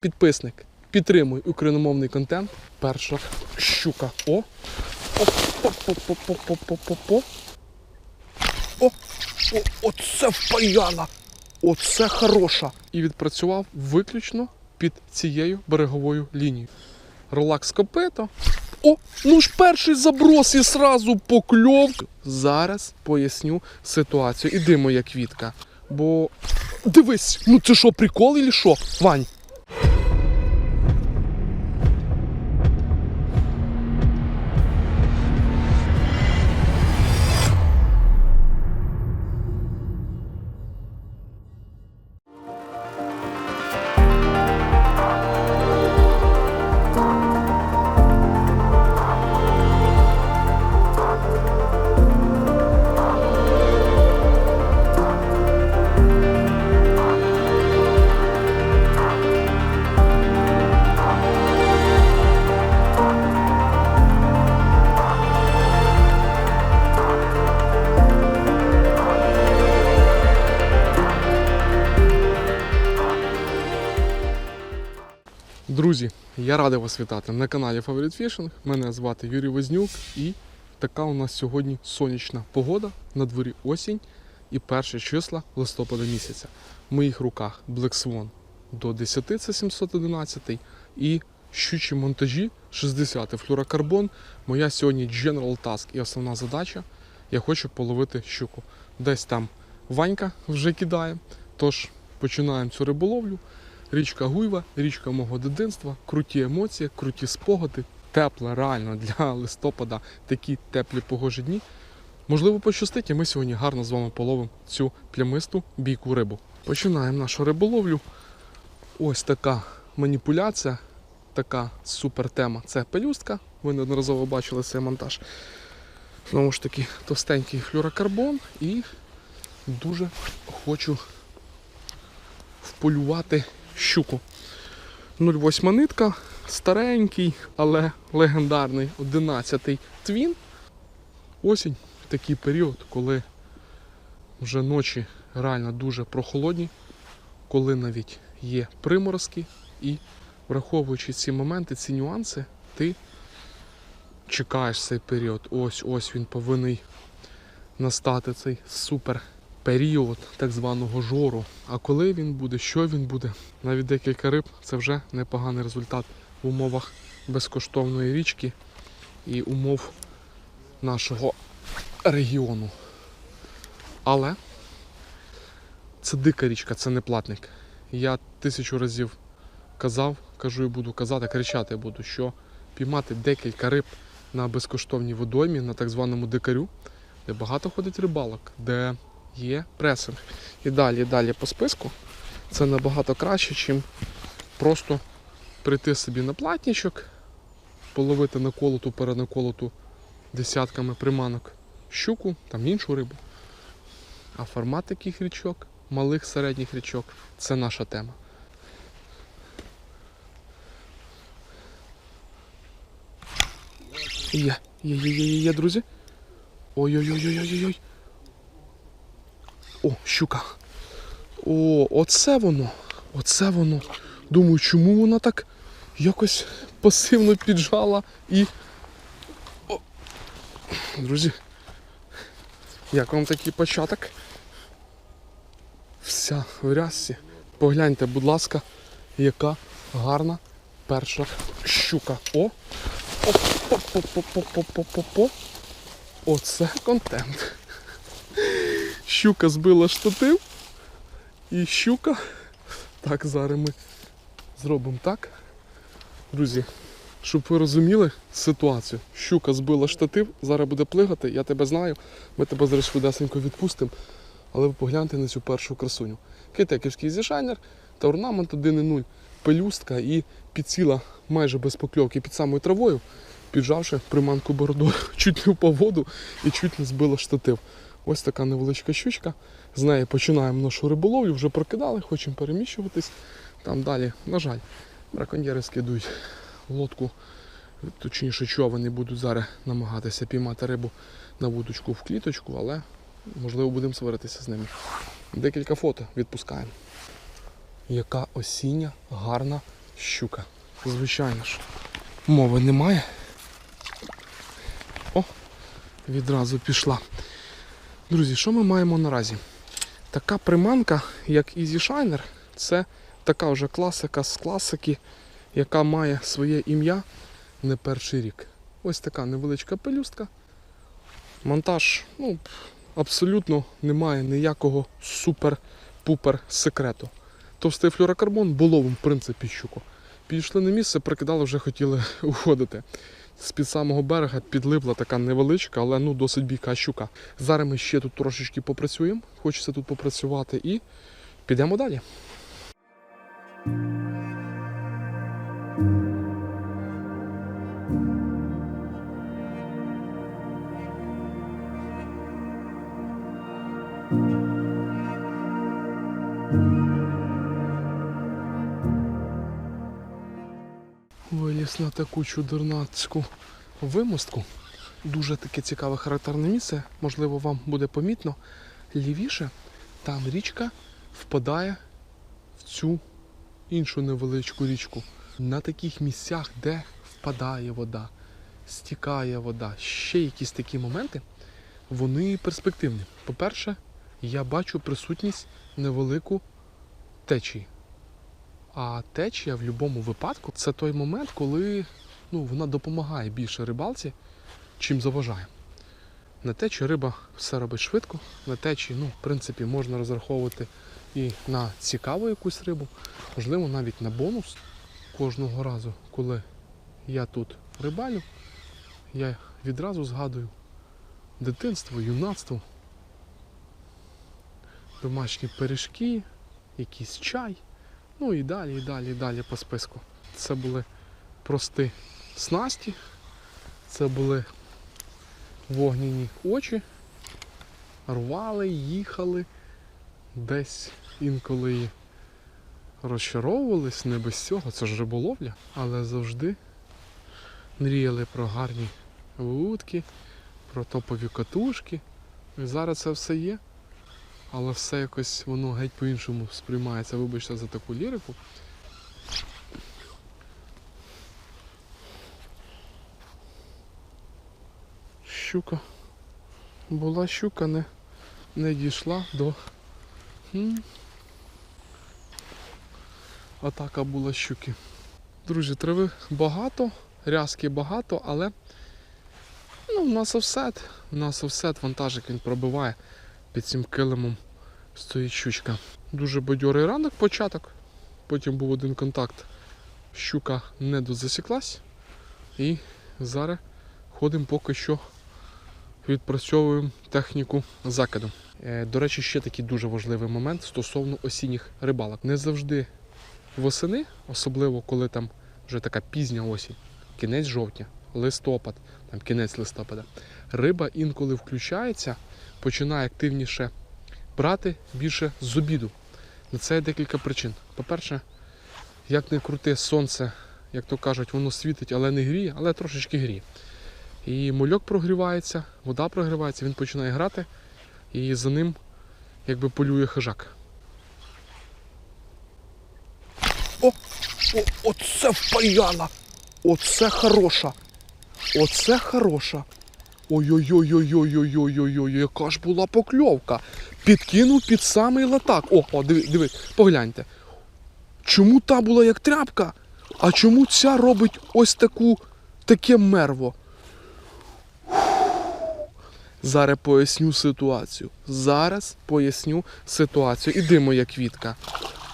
Підписник, підтримуй україномовний контент. Перша щука. О! О-по-по-по-по-по-по-по. О! О! Оце впаяла! Оце хороша! І відпрацював виключно під цією береговою лінією. Релакс копито. О, ну ж перший заброс і сразу покльов. Зараз поясню ситуацію. Іди, моя квітка. Бо дивись, ну це що, прикол чи що? Вань. Я радий вас вітати на каналі Favorite Fishing. Мене звати Юрій Вознюк і така у нас сьогодні сонячна погода. На дворі осінь і перші числа листопада місяця. В моїх руках Black Swan до 10 це 711 і щучі монтажі 60 флюрокарбон. Моя сьогодні General Task і основна задача. Я хочу половити щуку. Десь там Ванька вже кидає. Тож починаємо цю риболовлю. Річка Гуйва, річка мого дитинства, круті емоції, круті спогади, тепле, реально для листопада такі теплі погожі дні. Можливо, пощастить, і ми сьогодні гарно з вами половимо цю плямисту бійку рибу. Починаємо нашу риболовлю. Ось така маніпуляція, така супер тема. Це пелюстка. Ви неодноразово бачили цей монтаж. Знову ж таки, товстенький флюрокарбон і дуже хочу вполювати щуку. 0,8 нитка, старенький, але легендарний 11-й твін. Осінь такий період, коли вже ночі реально дуже прохолодні, коли навіть є приморозки, і враховуючи ці моменти, ці нюанси, ти чекаєш цей період. Ось ось він повинен настати цей супер період так званого жору. А коли він буде, що він буде, навіть декілька риб це вже непоганий результат в умовах безкоштовної річки і умов нашого регіону. Але це дика річка, це не платник. Я тисячу разів казав, кажу і буду казати, кричати буду, що піймати декілька риб на безкоштовній водоймі, на так званому дикарю, де багато ходить рибалок, де є пресинг. І далі, далі по списку це набагато краще, ніж просто прийти собі на платничок, половити наколоту, перенаколоту десятками приманок щуку, там іншу рибу. А формат таких річок, малих середніх річок це наша тема. Є, є, є, є, є, є, друзі. Ой-ой-ой-ой-ой-ой. О, щука. О, оце воно. Оце воно. Думаю, чому вона так якось пасивно піджала і. О. Друзі. Як вам такий початок? Вся в рясці. Погляньте, будь ласка, яка гарна перша щука. О! О-по-по-по-по-по-по-по. Оце контент. Щука збила штатив. І щука. Так, зараз ми зробимо так. Друзі, щоб ви розуміли ситуацію. Щука збила штатив, зараз буде плигати, я тебе знаю. Ми тебе зараз швидесенько відпустимо. Але ви погляньте на цю першу красуню. Китеківський зішайнер та орнамент 1.0, пелюстка і підсіла майже без покльовки під самою травою, піджавши приманку бородою, чуть не впав воду і чуть не збила штатив. Ось така невеличка щучка. З неї починаємо нашу риболовлю, вже прокидали, хочемо переміщуватись. Там далі, на жаль, браконьєри скидують лодку, точніше човен і будуть зараз намагатися піймати рибу на вудочку в кліточку, але можливо будемо сваритися з ними. Декілька фото відпускаємо. Яка осіння, гарна щука. Звичайно ж. Мови немає. О, відразу пішла. Друзі, що ми маємо наразі? Така приманка, як Easy Shiner, це така вже класика з класики, яка має своє ім'я не перший рік. Ось така невеличка пелюстка. Монтаж, ну, абсолютно немає ніякого супер-пупер секрету. Товстий флюрокарбон було в принципі щуку. Підійшли на місце, прикидали, вже хотіли уходити. З-під самого берега підлипла така невеличка, але ну досить бійка щука. Зараз ми ще тут трошечки попрацюємо. Хочеться тут попрацювати і підемо далі. Таку чудернацьку вимостку. Дуже таке цікаве характерне місце. Можливо, вам буде помітно. Лівіше там річка впадає в цю іншу невеличку річку. На таких місцях, де впадає вода, стікає вода, ще якісь такі моменти, вони перспективні. По-перше, я бачу присутність невелику течії. А течія в будь-якому випадку це той момент, коли ну, вона допомагає більше рибалці, чим заважає. На течі риба все робить швидко. На течі, ну, в принципі, можна розраховувати і на цікаву якусь рибу, можливо, навіть на бонус. Кожного разу, коли я тут рибалю, я відразу згадую дитинство, юнацтво, домашні пиріжки, якийсь чай. Ну і далі, і далі, і далі по списку. Це були прості снасті, це були вогняні очі, рвали, їхали, десь інколи розчаровувались, не без цього, це ж риболовля, але завжди мріяли про гарні вудки, про топові катушки. І зараз це все є але все якось воно геть по-іншому сприймається, вибачте за таку лірику. Щука. Була щука, не, не дійшла до. Атака була щуки. Друзі, трави багато, рязки багато, але ну, у нас офсет. У нас офсет, вантажик він пробиває під цим килимом стоїть щучка. Дуже бадьорий ранок, початок. Потім був один контакт. Щука не дозасіклась. І зараз ходимо поки що відпрацьовуємо техніку закиду. Е, До речі, ще такий дуже важливий момент стосовно осінніх рибалок. Не завжди восени, особливо коли там вже така пізня осінь, кінець жовтня, листопад, там кінець листопада, риба інколи включається починає активніше брати більше з обіду. На це є декілька причин. По-перше, як не крути сонце, як то кажуть, воно світить, але не гріє, але трошечки гріє. І мольок прогрівається, вода прогрівається, він починає грати, і за ним якби полює хижак. О! о оце впаяла! Оце хороша! Оце хороша! Ой-ой-ой-ой-ой-ой-ой-ой, яка ж була покльовка. Підкинув під самий латак. О, о, диви, диви, погляньте. Чому та була як тряпка? А чому ця робить ось таку таке мерво? Зараз поясню ситуацію. Зараз поясню ситуацію. Іди, моя квітка.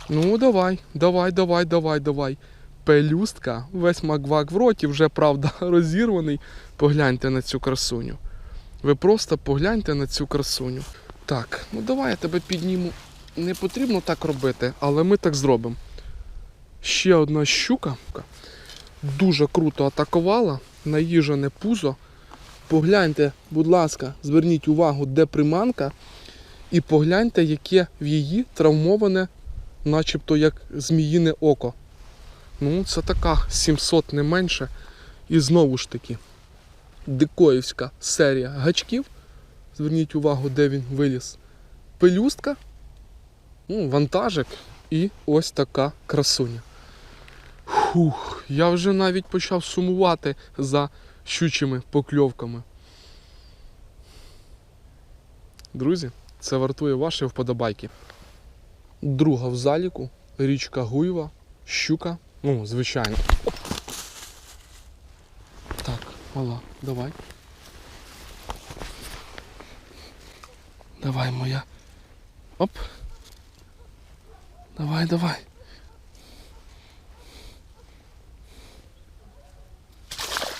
Ну, давай, давай, давай, давай, давай. Пелюстка, весь маквак в роті, вже правда розірваний. Погляньте на цю красуню. Ви просто погляньте на цю красуню. Так, ну давай я тебе підніму. Не потрібно так робити, але ми так зробимо. Ще одна щука. Дуже круто атакувала, наїжене пузо. Погляньте, будь ласка, зверніть увагу, де приманка. І погляньте, яке в її травмоване, начебто як зміїне око. Ну, це така 700 не менше. І знову ж таки, дикоївська серія гачків. Зверніть увагу, де він виліз. Пелюстка, ну, вантажик і ось така красуня. Фух. Я вже навіть почав сумувати за щучими покльовками. Друзі, це вартує вашої вподобайки. Друга в заліку, річка Гуєва, щука. Ну, звичайно. Так, мала, давай. Давай, моя. Оп. Давай, давай.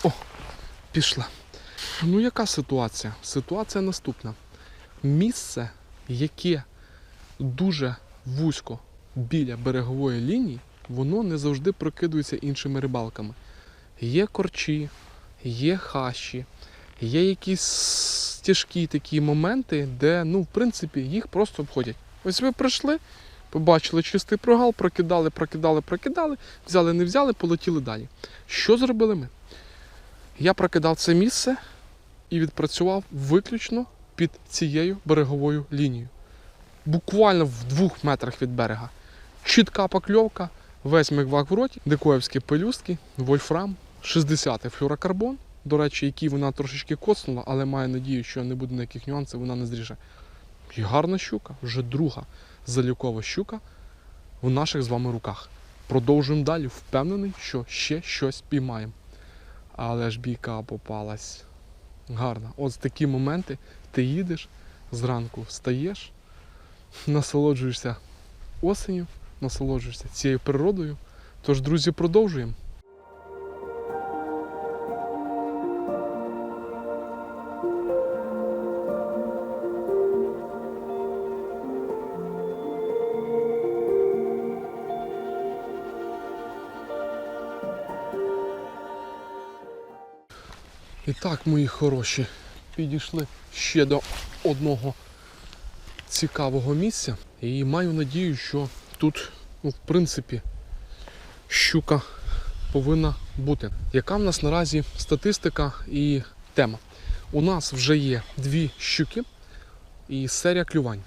О, пішла. Ну, яка ситуація? Ситуація наступна. Місце, яке дуже вузько біля берегової лінії, воно не завжди прокидується іншими рибалками. Є корчі, є хащі, є якісь тяжкі такі моменти, де, ну, в принципі, їх просто обходять. Ось ви прийшли, побачили чистий прогал, прокидали, прокидали, прокидали, взяли, не взяли, полетіли далі. Що зробили ми? Я прокидав це місце і відпрацював виключно під цією береговою лінією. Буквально в двох метрах від берега. Чітка покльовка, весь мигвак в роті, дикоївські пелюстки, вольфрам, 60-й флюрокарбон. До речі, який вона трошечки коцнула, але маю надію, що не буде ніяких нюансів, вона не зріже. І гарна щука, вже друга залікова щука в наших з вами руках. Продовжуємо далі. Впевнений, що ще щось піймаємо. Але ж бійка попалась. Гарна. От такі моменти ти їдеш зранку, встаєш, насолоджуєшся осенью, насолоджуєшся цією природою. Тож, друзі, продовжуємо. І так, мої хороші, підійшли ще до одного цікавого місця. І маю надію, що тут, ну, в принципі, щука повинна бути. Яка в нас наразі статистика і тема? У нас вже є дві щуки і серія клювань.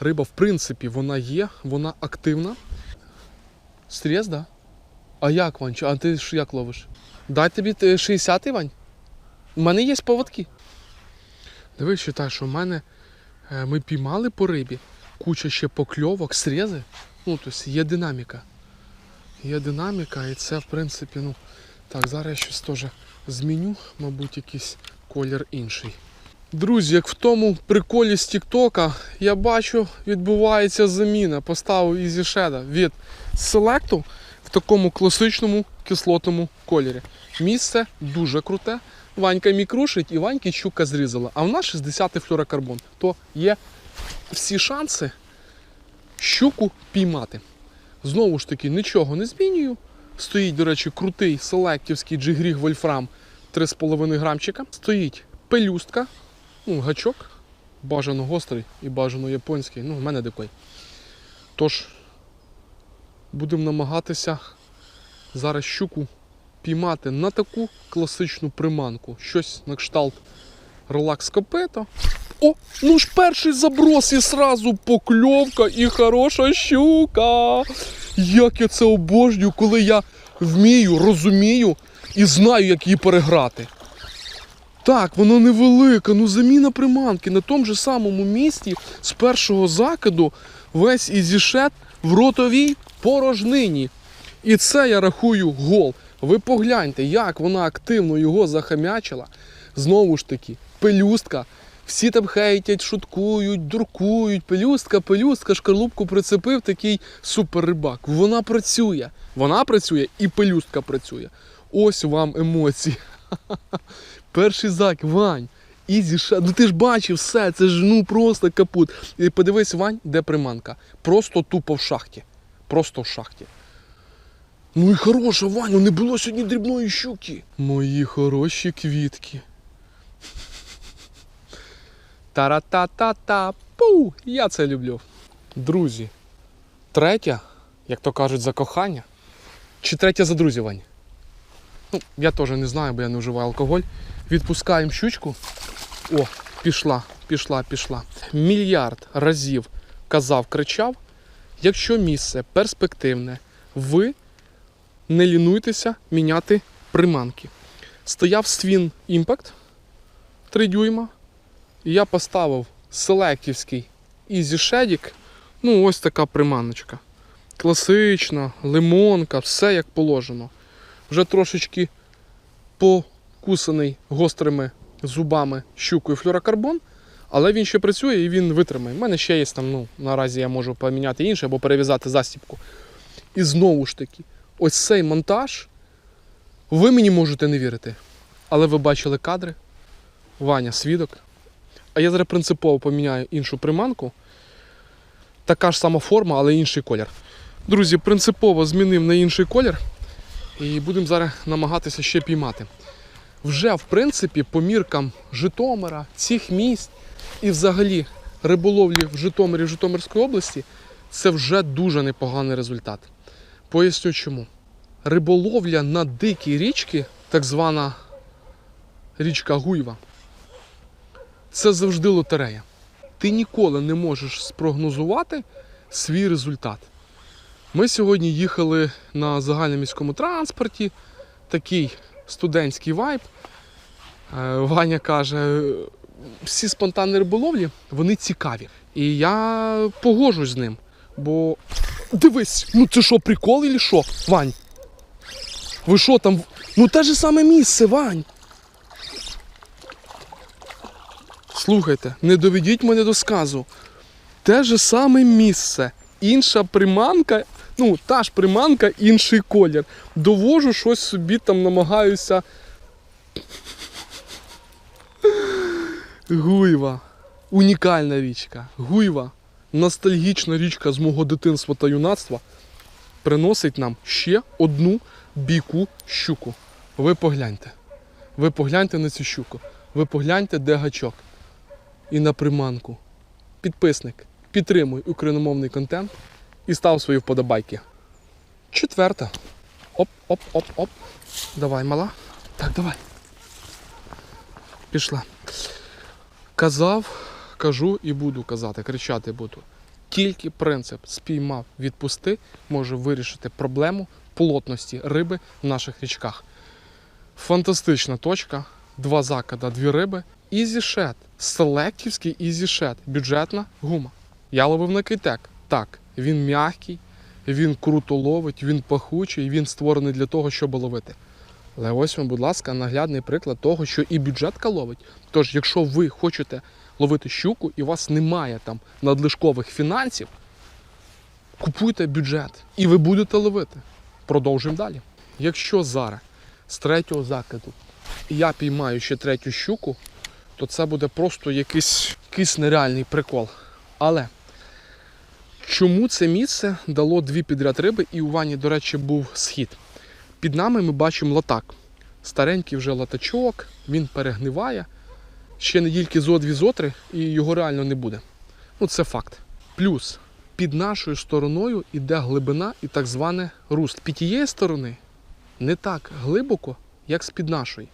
Риба, в принципі, вона є, вона активна. Стрес, да? А як, Вань? А ти ж як ловиш? Дай тобі 60-й, Вань? У мене є поводки. Дивись, вважай, що в мене е, ми піймали по рибі, куча ще покльовок, срези. Ну, тобто є динаміка. Є динаміка, і це, в принципі, ну. Так, зараз я щось теж зміню, мабуть, якийсь колір інший. Друзі, як в тому приколі з Тіктока, я бачу, відбувається заміна. Поставив Easy Shadow від селекту в такому класичному кислотному кольорі. Місце дуже круте. Ванька мій крушить і Ваньки щука зрізала. А в нас 60-й флюрокарбон. То є всі шанси щуку піймати. Знову ж таки, нічого не змінюю. Стоїть, до речі, крутий селектівський джигріг Вольфрам 3,5 грамчика. Стоїть пелюстка, ну, гачок, бажано гострий і бажано японський. Ну, в мене дикой. Тож, будемо намагатися зараз щуку піймати на таку класичну приманку. Щось на кшталт релакс копито. О, ну ж перший заброс і сразу покльовка і хороша щука. Як я це обожнюю, коли я вмію, розумію і знаю, як її переграти. Так, вона невелика, ну заміна приманки на тому ж самому місці з першого закиду весь ізішет в ротовій порожнині. І це я рахую гол. Ви погляньте, як вона активно його захамячила. Знову ж таки, пелюстка. Всі там хейтять, шуткують, дуркують. Пелюстка, пелюстка, шкарлупку прицепив такий суперрибак. Вона працює. Вона працює і пелюстка працює. Ось вам емоції. Перший зак, Вань. Ізі ша. Ну ти ж бачив все, це ж ну просто капут. І подивись, Вань, де приманка. Просто тупо в шахті. Просто в шахті. Ну і хороша, Ваню, не було сьогодні дрібної щуки. Мої хороші квітки. Тара-та-та-та. Пу! Я це люблю. Друзі. Третя, як то кажуть, за кохання. Чи третя за друзів, Вань? Ну, я теж не знаю, бо я не вживаю алкоголь. Відпускаємо щучку. О, пішла, пішла, пішла. Мільярд разів казав, кричав. Якщо місце перспективне, ви не лінуйтеся міняти приманки. Стояв Свін Impact 3 дюйма. І я поставив селектівський Easy. Ну, ось така приманочка. Класична, лимонка, все як положено. Вже трошечки покусаний гострими зубами щукою флюрокарбон, але він ще працює і він витримає. У мене ще є там, ну, наразі я можу поміняти інше або перев'язати застібку. І знову ж таки, ось цей монтаж, ви мені можете не вірити. Але ви бачили кадри, Ваня свідок. А я зараз принципово поміняю іншу приманку. Така ж сама форма, але інший колір. Друзі, принципово змінив на інший колір. І будемо зараз намагатися ще піймати. Вже, в принципі, по міркам Житомира, цих місць і взагалі риболовлі в Житомирі в Житомирській області це вже дуже непоганий результат. Поясню чому. Риболовля на дикій річці, так звана річка Гуйва, це завжди лотерея. Ти ніколи не можеш спрогнозувати свій результат. Ми сьогодні їхали на загальноміському транспорті, такий студентський вайб. Е, Ваня каже, всі спонтанні риболовлі, вони цікаві. І я погоджуюсь з ним. Бо дивись, ну це що, прикол чи що, Вань? Ви що там? Ну те ж саме місце, Вань. Слухайте, не доведіть мене до сказу. Те же саме місце, інша приманка, ну, та ж приманка, інший колір. Довожу щось собі там намагаюся. Гуйва. Унікальна річка. Гуйва. Ностальгічна річка з мого дитинства та юнацтва приносить нам ще одну біку щуку. Ви погляньте. Ви погляньте на цю щуку. Ви погляньте, де гачок. І на приманку. Підписник, підтримуй україномовний контент і став свої вподобайки. Четверта. Оп, оп, оп, оп. Давай, мала. Так, давай. Пішла. Казав, кажу і буду казати, кричати буду. Тільки принцип спіймав, відпусти може вирішити проблему плотності риби в наших річках. Фантастична точка. Два закида, дві риби. EasyShed. Селектівський EasyShed. Бюджетна гума. Я ловив на кейтек. Так, він м'який, він круто ловить, він пахучий, він створений для того, щоб ловити. Але ось вам, будь ласка, наглядний приклад того, що і бюджетка ловить. Тож, якщо ви хочете ловити щуку і у вас немає там надлишкових фінансів, купуйте бюджет і ви будете ловити. Продовжуємо далі. Якщо зараз з третього закиду я піймаю ще третю щуку, то це буде просто якийсь, якийсь нереальний прикол. Але чому це місце дало дві підряд риби, і у вані, до речі, був схід. Під нами ми бачимо латак. Старенький вже латачок, він перегниває. Ще недільки зо дві зотри, і його реально не буде. Ну, це факт. Плюс під нашою стороною йде глибина і так зване руст. Під тієї сторони не так глибоко, як з під нашої.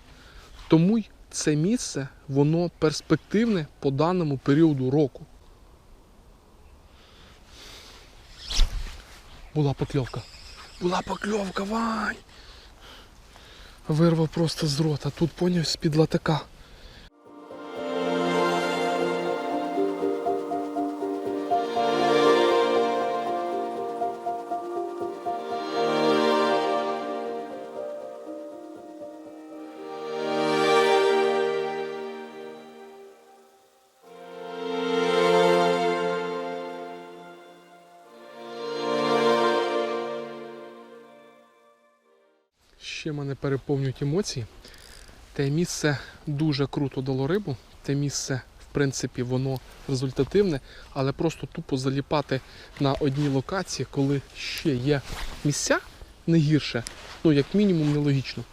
Тому й це місце воно перспективне по даному періоду року. Була покльовка. Була покльовка, Вань! Вирвав просто з рота. Тут поняв з-під латака. Мене переповнюють емоції. Те місце дуже круто дало рибу. Те місце, в принципі, воно результативне, але просто тупо заліпати на одній локації, коли ще є місця не гірше, ну як мінімум нелогічно.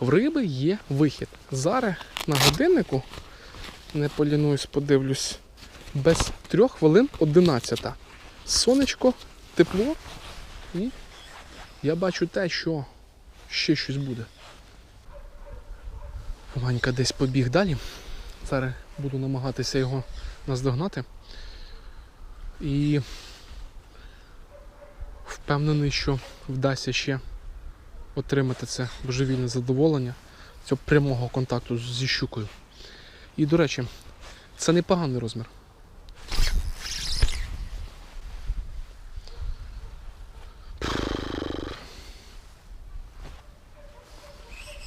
В риби є вихід. Зараз на годиннику, не полінуюсь, подивлюсь, без трьох хвилин 11. Сонечко, тепло і я бачу те, що ще щось буде. Ванька десь побіг далі. Зараз буду намагатися його наздогнати. І впевнений, що вдасться ще отримати це божевільне задоволення цього прямого контакту зі щукою. І, до речі, це непоганий розмір.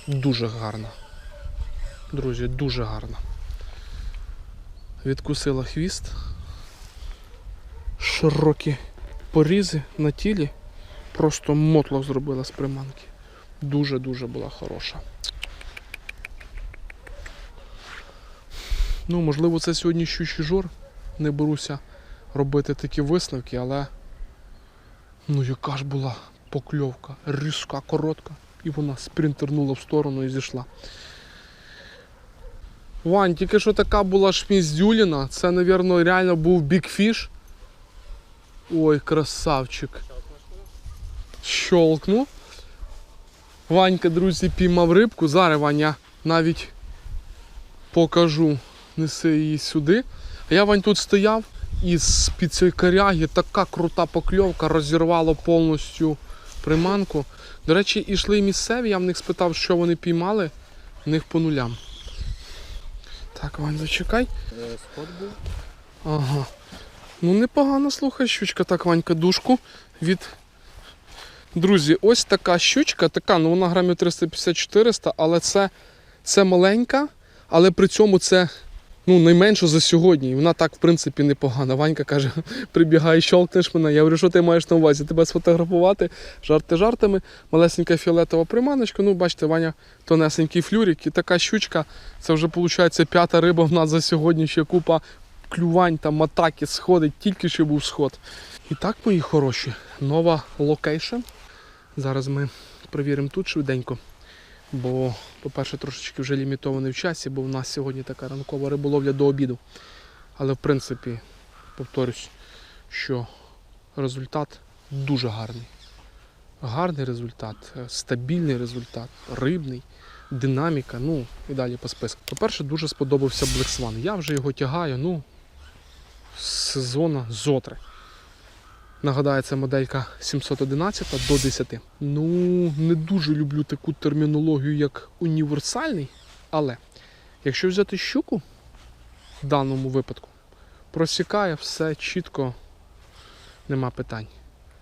Дуже гарна. Друзі, дуже гарна. Відкусила хвіст. Широкі порізи на тілі. Просто мотлох зробила з приманки. Дуже-дуже була хороша. Ну, можливо, це сьогодні щучий жор. Не беруся робити такі висновки, але ну яка ж була покльовка, різка, коротка, і вона спринтернула в сторону і зійшла. Вань, тільки що така була шміздюліна, це, мабуть, реально був бікфіш. Ой, красавчик. Щолкнув. Ванька, друзі, піймав рибку. Зараз Ваня навіть покажу, неси її сюди. А я Вань тут стояв і з-під цієї коряги така крута покльовка розірвала повністю приманку. До речі, ішли місцеві, я в них спитав, що вони піймали, в них по нулям. Так, Вань, зачекай. Спот був. Ага. Ну непогано, слухай, щучка, так, Ванька, дужку від. Друзі, ось така щучка, така, ну вона грамів 350-400, але це, це маленька, але при цьому це ну, найменше за сьогодні. І вона так, в принципі, непогана. Ванька каже, прибігай, щолкнеш мене. Я говорю, що ти маєш на увазі? Тебе сфотографувати, жарти жартами, малесенька фіолетова приманочка. Ну, бачите, Ваня тонесенький флюрик. І така щучка, це вже виходить п'ята риба в нас за сьогодні, ще купа клювань, там атаки сходить, тільки що був сход. І так, мої хороші, нова локейшн. Зараз ми перевіримо тут швиденько. Бо, по-перше, трошечки вже лімітований в часі, бо в нас сьогодні така ранкова риболовля до обіду. Але в принципі, повторюсь, що результат дуже гарний. Гарний результат, е, стабільний результат, рибний, динаміка, ну і далі по списку. По-перше, дуже сподобався Black Swan. Я вже його тягаю, ну, з сезону зотри. Нагадаю, це моделька 711 до 10. Ну, не дуже люблю таку термінологію, як універсальний, але якщо взяти щуку в даному випадку, просікає все чітко, нема питань.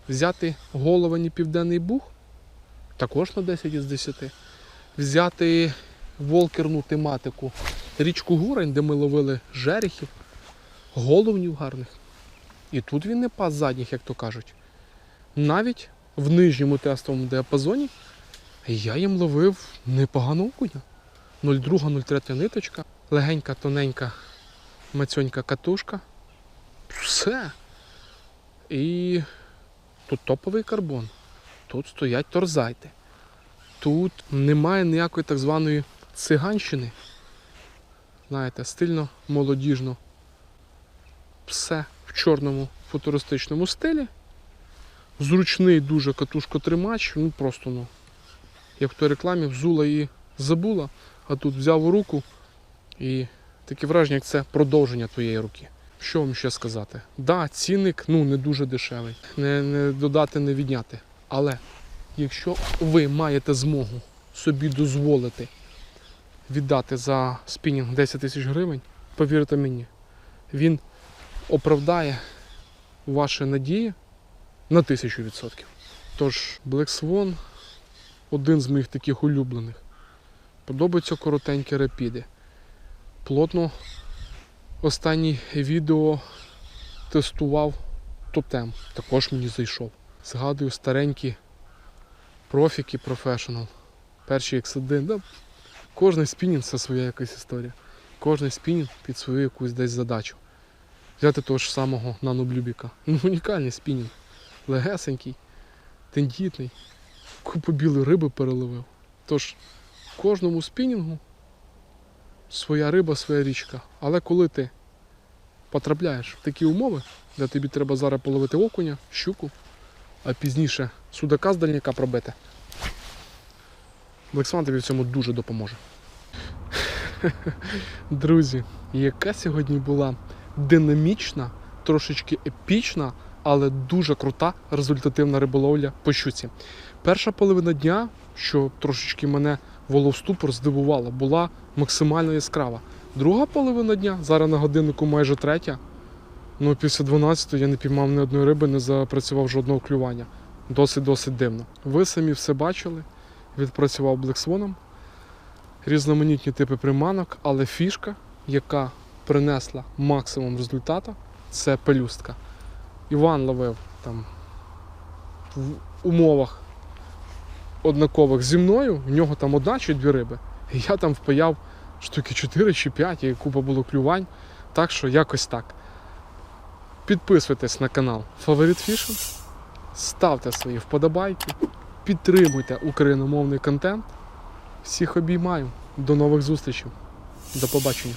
Взяти головані південний буг, також на 10 із 10. Взяти волкерну тематику, річку Гурень, де ми ловили жерехів, головнів гарних. І тут він не пас задніх, як то кажуть. Навіть в нижньому тестовому діапазоні я їм ловив непогану окуня. 0,2-0,3 ниточка, легенька, тоненька, мацьонька катушка. Все. І тут топовий карбон. Тут стоять торзайти. Тут немає ніякої так званої циганщини. Знаєте, стильно, молодіжно. Все в чорному футуристичному стилі. Зручний дуже катушкотримач, ну просто ну. Як в той рекламі взула і забула, а тут взяв у руку і таке враження, як це продовження твоєї руки. Що вам ще сказати? Да, цінник ну, не дуже дешевий, не, не додати, не відняти. Але якщо ви маєте змогу собі дозволити віддати за спінінг 10 тисяч гривень, повірте мені, він оправдає ваші надії на тисячу відсотків. Тож, Black Swan один з моїх таких улюблених. Подобаються коротенькі рапіди. Плотно останнє відео тестував тотем. Також мені зайшов. Згадую старенькі профіки професіонал. Перший X1. Да, кожний спінінг це своя якась історія. Кожний спінінг під свою якусь десь задачу. Взяти того ж самого наноблюбіка. Ну, унікальний спінінг. Легесенький, тендітний. Купу білої риби переловив. Тож, кожному спінінгу своя риба, своя річка. Але коли ти потрапляєш в такі умови, де тобі треба зараз половити окуня, щуку, а пізніше судака з дальняка пробити, Блексан тобі в цьому дуже допоможе. Друзі, яка сьогодні була динамічна, трошечки епічна, але дуже крута результативна риболовля по щуці. Перша половина дня що трошечки мене воло в ступор здивувало, була максимально яскрава. Друга половина дня, зараз на годиннику майже третя. Ну, після 12 я не піймав ні одної риби, не запрацював жодного клювання. Досить-досить дивно. Ви самі все бачили. Відпрацював блексвоном. Різноманітні типи приманок, але фішка, яка принесла максимум результату, це пелюстка. Іван ловив там в умовах однакових зі мною, в нього там одна чи дві риби. І я там впаяв штуки 4 чи 5, і купа було клювань. Так що якось так. Підписуйтесь на канал Favorite Fishing, ставте свої вподобайки, підтримуйте україномовний контент. Всіх обіймаю. До нових зустрічей. До побачення.